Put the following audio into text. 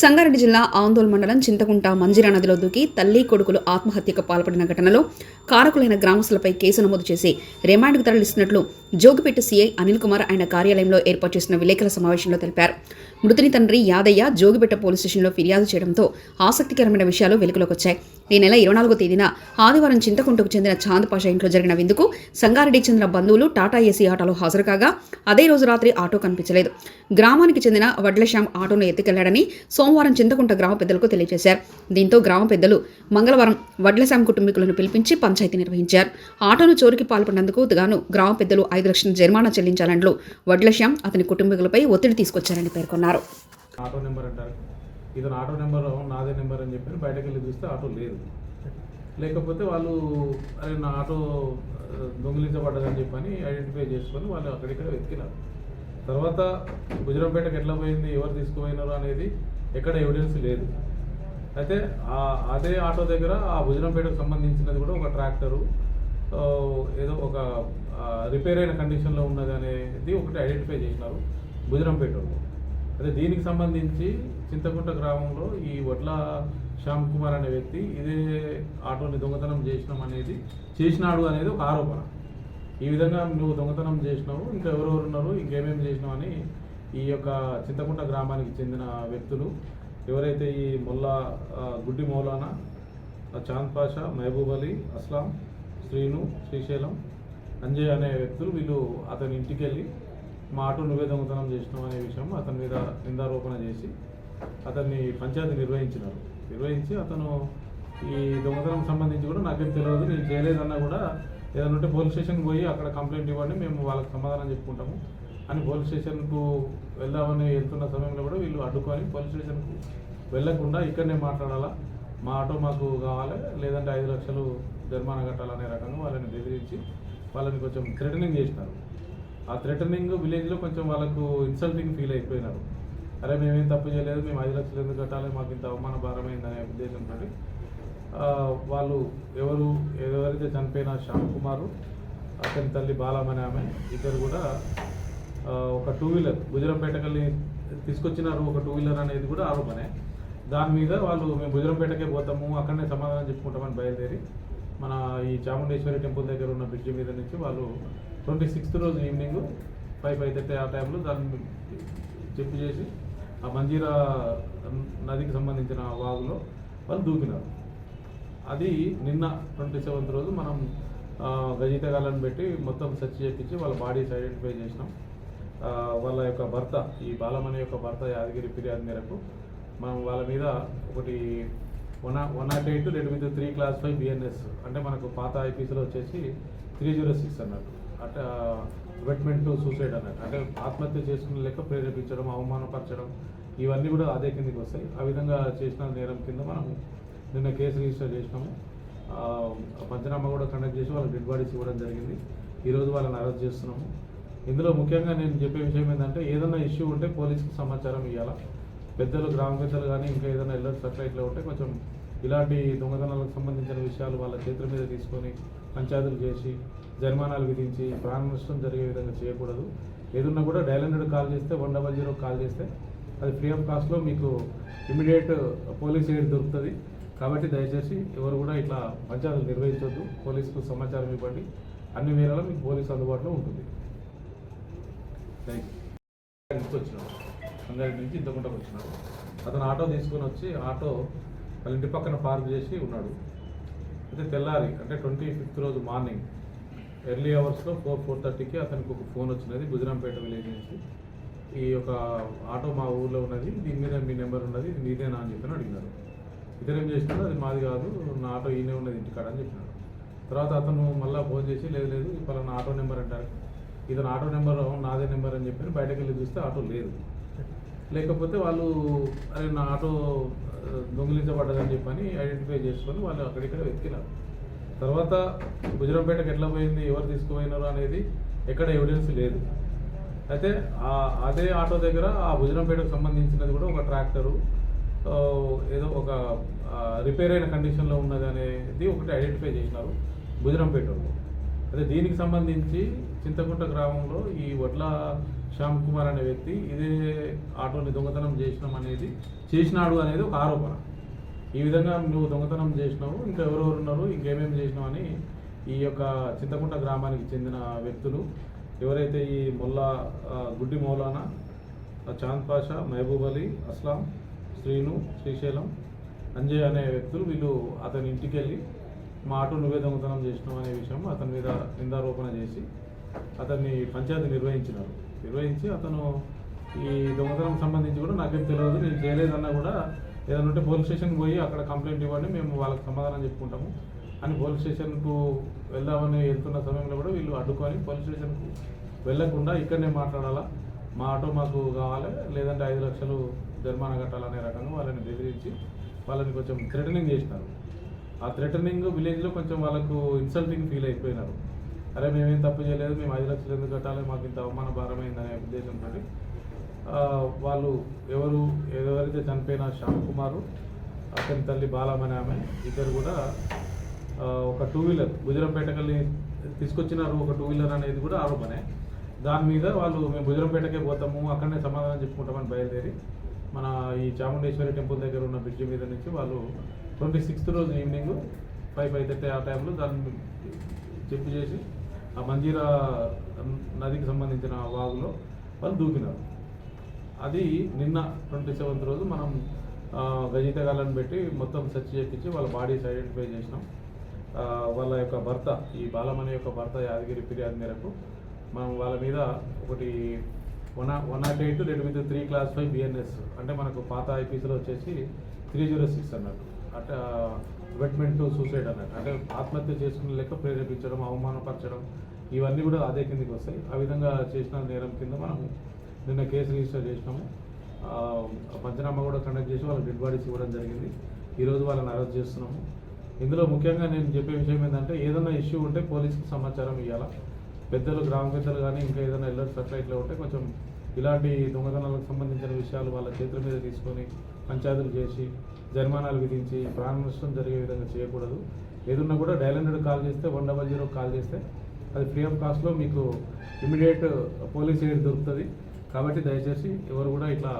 సంగారెడ్డి జిల్లా ఆందోళన మండలం చింతకుంట మంజిరా నదిలో దూకి తల్లి కొడుకులు ఆత్మహత్యకు పాల్పడిన ఘటనలో కారకులైన గ్రామస్తులపై కేసు నమోదు చేసి రిమాండ్కు తరలిస్తున్నట్లు జోగిపేట సీఐ అనిల్ కుమార్ ఆయన కార్యాలయంలో ఏర్పాటు చేసిన విలేకరుల సమావేశంలో తెలిపారు. మృతుని తండ్రి యాదయ్య జోగిపేట పోలీస్ స్టేషన్లో ఫిర్యాదు చేయడంతో ఆసక్తికరమైన విషయాలు వెలుగులోకి వచ్చాయి. ఈ నెల ఇరవై నాలుగో తేదీన ఆదివారం చింతకుంటకు చెందిన చాంద్ పాషా ఇంట్లో జరిగిన విందుకు సంగారెడ్డికి చెందిన బంధువులు టాటా ఏసీ ఆటోలో హాజరు కాగా అదే రోజు రాత్రి ఆటో కనిపించలేదు. గ్రామానికి చెందిన వడ్లశ్యామ్ ఆటోను ఎత్తుకెళ్ళాడని సోమవారం చింతకుంట గ్రామ పెద్దలకు తెలియజేశారు. దీంతో గ్రామ పెద్దలు మంగళవారం వడ్లశ్యామ్ కుటుంబీకులను పిలిపించి పంచాయతీ నిర్వహించారు. ఆటోను చోరికి పాల్పడినందుకు గాను గ్రామ పెద్దలు ఐదు లక్షల జరిమానా చెల్లించాలంటూ వడ్లశ్యామ్ అతని కుటుంబీకులపై ఒత్తిడి తీసుకొచ్చారని పేర్కొన్నారు. ఆటో నెంబర్ అంటారు. ఇతను ఆటో నెంబర్ నాదే నెంబర్ అని చెప్పి బయటకు వెళ్ళి చూస్తే ఆటో లేదు. లేకపోతే వాళ్ళు అరే నా ఆటో దొంగిలించబడ్డదని చెప్పని ఐడెంటిఫై చేసుకొని వాళ్ళు అక్కడిక్కడ వెతికినారు. తర్వాత గుజరాంపేటకు ఎట్లా పోయింది ఎవరు తీసుకుపోయినారు అనేది ఎక్కడ ఎవిడెన్స్ లేదు. అయితే ఆ అదే ఆటో దగ్గర ఆ గుజరంపేటకు సంబంధించినది కూడా ఒక ట్రాక్టరు ఏదో ఒక రిపేర్ అయిన కండిషన్లో ఉన్నది అనేది ఒకటి ఐడెంటిఫై చేసినారు గుజరంపేట వాళ్ళు. అదే దీనికి సంబంధించి చింతకుంట గ్రామంలో ఈ వడ్ల శ్యామ్ కుమార్ అనే వ్యక్తి ఇదే ఆటోని దొంగతనం చేసినాం అనేది చేసినాడు అనేది ఒక ఆరోపణ. ఈ విధంగా నువ్వు దొంగతనం చేసినావు ఇంకా ఎవరెవరు ఉన్నారు ఇంకేమేమి చేసినావు అని ఈ యొక్క చింతకుంట గ్రామానికి చెందిన వ్యక్తులు ఎవరైతే ఈ మొల్లా గుడ్డి మౌలానా చాంద్ పాషా మహబూబ్ అలీ అస్లాం శ్రీను శ్రీశైలం అంజయ్ అనే వ్యక్తులు వీళ్ళు అతని ఇంటికి వెళ్ళి మా ఆటో నువ్వే దొంగతనం చేసినావు అనే విషయం అతని మీద నిందారోపణ చేసి అతన్ని పంచాయతీ నిర్వహించినారు. నిర్వహించి అతను ఈ దొంగతనం సంబంధించి కూడా నాకేం తెలియదు నేను చేయలేదన్నా కూడా ఏదైనా ఉంటే పోలీస్ స్టేషన్కి పోయి అక్కడ కంప్లైంట్ ఇవ్వండి మేము వాళ్ళకి సమాధానం చెప్పుకుంటాము అని పోలీస్ స్టేషన్కు వెళ్దామని వెళ్తున్న సమయంలో కూడా వీళ్ళు అడ్డుకొని పోలీస్ స్టేషన్కు వెళ్ళకుండా ఇక్కడనే మాట్లాడాలా మా ఆటో మాకు కావాలి లేదంటే ఐదు లక్షలు జరిమానా కట్టాలనే రకంగా వాళ్ళని బెదిరించి వాళ్ళని కొంచెం థ్రెటనింగ్ చేసినారు. ఆ థ్రెటనింగ్ విలేజ్లో కొంచెం వాళ్ళకు ఇన్సల్టింగ్ ఫీల్ అయిపోయినారు. అరే మేమేం తప్పు చేయలేదు మేము ఐదు లక్షలు ఎందుకు కట్టాలి మాకు ఇంత అవమాన భారమైందనే ఉద్దేశంతో. వాళ్ళు ఎవరు ఎవరైతే చనిపోయిన శ్యామ్ కుమారు అతని తల్లి బాలమని ఆమె ఇద్దరు కూడా ఒక టూ వీలర్ గుజరంపేటకెళ్ళి తీసుకొచ్చినారు ఒక టూ వీలర్ అనేది కూడా ఆరోపణే. దాని మీద వాళ్ళు మేము గుజరంపేటకే పోతాము అక్కడనే సమాధానం చెప్పుకుంటామని బయలుదేరి మన ఈ చాముండేశ్వరి టెంపుల్ దగ్గర ఉన్న బ్రిడ్జ్ మీద నుంచి వాళ్ళు ట్వంటీ సిక్స్త్ రోజు ఈవినింగ్ ఫైవ్ ఫైవ్ థర్టీ ఆ టైంలో దాన్ని చెప్పు చేసి ఆ మంజీరా నదికి సంబంధించిన వాగులో వాళ్ళు దూకినారు. అది నిన్న ట్వంటీ సెవెంత్ రోజు మనం ఆ, పెట్టి మొత్తం సెర్చ్ చేయించి వాళ్ళ బాడీస్ ఐడెంటిఫై చేసినాం. వాళ్ళ యొక్క భర్త ఈ బాలమణి యొక్క భర్త యాదగిరి ఫిర్యాదు మేరకు మనం వాళ్ళ మీద ఒకటి వన్ వన్ నాట్ ఎయిట్ రెండు మీద త్రీ క్లాస్ ఫైవ్ బిఎన్ఎస్ అంటే మనకు పాత ఐపీసీలో వచ్చేసి త్రీ జీరో సిక్స్ అన్నట్టు. అంటే వెట్మెంట్ సూసైడ్ అన్నట్టు. అంటే ఆత్మహత్య చేసుకునే లెక్క ప్రేరేపించడం అవమానపరచడం ఇవన్నీ కూడా అదే కిందకి వస్తాయి. ఆ విధంగా చేసిన నేరం కింద మనం నిన్న కేసు రిజిస్టర్ చేసినాము. పంచనామా కూడా కండక్ట్ చేసి వాళ్ళకి డెడ్ బాడీస్ ఇవ్వడం జరిగింది. ఈరోజు వాళ్ళని అరెస్ట్ చేస్తున్నాము. ఇందులో ముఖ్యంగా నేను చెప్పే విషయం ఏంటంటే ఏదైనా ఇష్యూ ఉంటే పోలీస్కి సమాచారం ఇవ్వాలా పెద్దలు గ్రామ పెద్దలు కానీ ఇంకా ఏదైనా ఎల్లర్స్ అట్లా ఇట్లా ఉంటే కొంచెం ఇలాంటి దొంగతనాలకు సంబంధించిన విషయాలు వాళ్ళ చేతుల మీద తీసుకొని పంచాయతీలు చేసి జరిమానాలు విధించి ప్రాణ నష్టం జరిగే విధంగా చేయకూడదు. ఏదన్నా కూడా డైల్ హండ్రెడ్ కాల్ చేస్తే వన్ డబల్ జీరో కాల్ చేస్తే అది ఫ్రీ ఆఫ్ కాస్ట్లో మీకు ఇమీడియట్ పోలీస్ ఎయిడ్ దొరుకుతుంది. కాబట్టి దయచేసి ఎవరు కూడా ఇట్లా పంచాయతీలు నిర్వహించవద్దు పోలీసుకు సమాచారం ఇవ్వండి. అన్ని వేళలో మీకు పోలీసు అందుబాటులో ఉంటుంది. థ్యాంక్ యూ ఇంటికి వచ్చినాడు సంగారెడ్డి నుంచి ఇంతకుంటకు వచ్చినాడు. అతను ఆటో తీసుకొని వచ్చి ఆటో వాళ్ళ ఇంటి పక్కన పార్క్ చేసి ఉన్నాడు. అయితే తెల్లారి అంటే ట్వంటీ ఫిఫ్త్ రోజు మార్నింగ్ ఎర్లీ అవర్స్లో ఫోర్ ఫోర్ థర్టీకి అతనికి ఒక ఫోన్ వచ్చినది గుజరాంపేట విలేజ్ నుంచి. ఈ యొక్క ఆటో మా ఊర్లో ఉన్నది దీని మీద మీ నెంబర్ ఉన్నది ఇది మీదేనా అని చెప్పి అడిగినారు. ఇతను ఏం చేసినాడు అది మాది కాదు నా ఆటో ఈయనే ఉన్నది ఇంటికాడ అని చెప్పినాడు. తర్వాత అతను మళ్ళీ ఫోన్ చేసి లేదు లేదు పలానా ఆటో నెంబర్ అంటారు. ఇతను ఆటో నెంబర్ నాదే నెంబర్ అని చెప్పి బయటకు వెళ్ళి చూస్తే ఆటో లేదు. లేకపోతే వాళ్ళు అరే నా ఆటో దొంగిలించబడ్డదని చెప్పని ఐడెంటిఫై చేసుకొని వాళ్ళు అక్కడిక్కడ వెతికినారు. తర్వాత గుజరంపేటకి ఎట్లా పోయింది ఎవరు తీసుకుపోయినారు అనేది ఎక్కడ ఎవిడెన్స్ లేదు. అయితే ఆ అదే ఆటో దగ్గర ఆ గుజరంపేటకు సంబంధించినది కూడా ఒక ట్రాక్టరు ఏదో ఒక రిపేర్ అయిన కండిషన్లో ఉన్నది అనేది ఒకటి ఐడెంటిఫై చేసినారు గుజరంపేట అదే దీనికి సంబంధించి చింతకుంట గ్రామంలో ఈ వడ్ల శ్యామ్ కుమార్ అనే వ్యక్తి ఇదే ఆటోని దొంగతనం చేసినాం అనేది చేసినాడు అనేది ఒక ఆరోపణ. ఈ విధంగా నువ్వు దొంగతనం చేసినావు ఇంకా ఎవరెవరు ఉన్నారు ఇంకేమేమి చేసినావు అని ఈ యొక్క చింతకుంట గ్రామానికి చెందిన వ్యక్తులు ఎవరైతే ఈ మొల్లా గుడ్డి మౌలానా చాంద్ పాషా మహబూబ్ అలీ అస్లాం శ్రీను శ్రీశైలం అంజయ్ అనే వ్యక్తులు వీళ్ళు అతని ఇంటికి వెళ్ళి మా ఆటో నువ్వే దొంగతనం చేసినావు అనే విషయం అతని మీద నిందారోపణ చేసి అతన్ని పంచాయతీ నిర్వహించినారు. నిర్వహించి అతను ఈ దొంగతనం సంబంధించి కూడా నాకేం తెలియదు నేను చేయలేదన్నా కూడా ఏదైనా ఉంటే పోలీస్ స్టేషన్కి పోయి అక్కడ కంప్లైంట్ ఇవ్వండి మేము వాళ్ళకి సమాధానం చెప్పుకుంటాము. అని పోలీస్ స్టేషన్కు వెళ్దామని వెళ్తున్న సమయంలో కూడా వీళ్ళు అడ్డుకొని పోలీస్ స్టేషన్కు వెళ్ళకుండా ఇక్కడనే మాట్లాడాలా? మా ఆటో మాకు కావాలి లేదంటే ఐదు లక్షలు జరిమానా కట్టాలనే రకంగా వాళ్ళని బెదిరించి వాళ్ళని కొంచెం థ్రెటనింగ్ చేసినారు. ఆ థ్రెటనింగ్ విలేజ్లో కొంచెం వాళ్ళకు ఇన్సల్టింగ్ ఫీల్ అయిపోయినారు. అరే మేమేం తప్పు చేయలేదు మేము ఐదు లక్షలు ఎందుకు కట్టాలి మాకు ఇంత అవమాన భారమైందనే ఉద్దేశంతో వాళ్ళు ఎవరు ఎవరైతే చనిపోయిన శ్యామ్ కుమారు అతని తల్లి బాలమని ఆమె ఇద్దరు కూడా ఒక టూ వీలర్ గుజరంపేటకెళ్ళి తీసుకొచ్చినారు. ఒక టూ వీలర్ అనేది కూడా ఆరోపణే. దాని మీద వాళ్ళు మేము గుజరంపేటకే పోతాము అక్కడనే సమాధానం చెప్పుకుంటామని బయలుదేరి మన ఈ చాముండేశ్వరి టెంపుల్ దగ్గర ఉన్న బ్రిడ్జ్ మీద నుంచి వాళ్ళు ట్వంటీ సిక్స్త్ రోజు ఈవినింగ్ ఫైవ్ ఫైవ్ థర్టీ ఆ టైంలో దాన్ని చెప్పు చేసి ఆ మంజీరా నదికి సంబంధించిన వాగులో వాళ్ళు దూకినారు. అది నిన్న ట్వంటీ సెవెంత్ రోజు మనం ఆ, పెట్టి మొత్తం సెర్చ్ చేయించి వాళ్ళ బాడీస్ ఐడెంటిఫై చేసినాం. వాళ్ళ యొక్క భర్త ఈ బాలమణి యొక్క భర్త యాదగిరి ఫిర్యాదు మేరకు మనం వాళ్ళ మీద ఒకటి వన్ వన్ నాట్ ఎయిట్ రెండు మీద త్రీ క్లాస్ ఫైవ్ బిఎన్ఎస్ అంటే మనకు పాత ఐపీసీలో వచ్చేసి త్రీ జీరో సిక్స్ అన్నట్టు. అంటే వెట్మెంట్ టు సూసైడ్ అన్నట్టు. అంటే ఆత్మహత్య చేసుకునే లెక్క ప్రేరేపించడం అవమానపరచడం ఇవన్నీ కూడా అదే కిందకి వస్తాయి. ఆ విధంగా చేసిన నేరం కింద మనం నిన్న కేసు రిజిస్టర్ చేసినాము. పంచనామా కూడా కండక్ట్ చేసి వాళ్ళకి డెడ్ బాడీస్ ఇవ్వడం జరిగింది. ఈరోజు వాళ్ళని అరెస్ట్ చేస్తున్నాము. ఇందులో ముఖ్యంగా నేను చెప్పే విషయం ఏంటంటే ఏదైనా ఇష్యూ ఉంటే పోలీసుకి సమాచారం ఇవ్వాలా పెద్దలు గ్రామ పెద్దలు కానీ ఇంకా ఏదైనా ఎల్లర్స్ అట్లా ఇట్లా ఉంటే కొంచెం ఇలాంటి దొంగతనాలకు సంబంధించిన విషయాలు వాళ్ళ చేతుల మీద తీసుకొని పంచాయతీలు చేసి జరిమానాలు విధించి ప్రాణ నష్టం జరిగే విధంగా చేయకూడదు. ఏదన్నా కూడా డైల్ హండ్రెడ్ కాల్ చేస్తే వన్ డబల్ జీరో కాల్ చేస్తే అది ఫ్రీ ఆఫ్ కాస్ట్లో మీకు ఇమీడియట్ పోలీస్ ఎయిడ్ దొరుకుతుంది. కాబట్టి దయచేసి ఎవరు కూడా ఇట్లా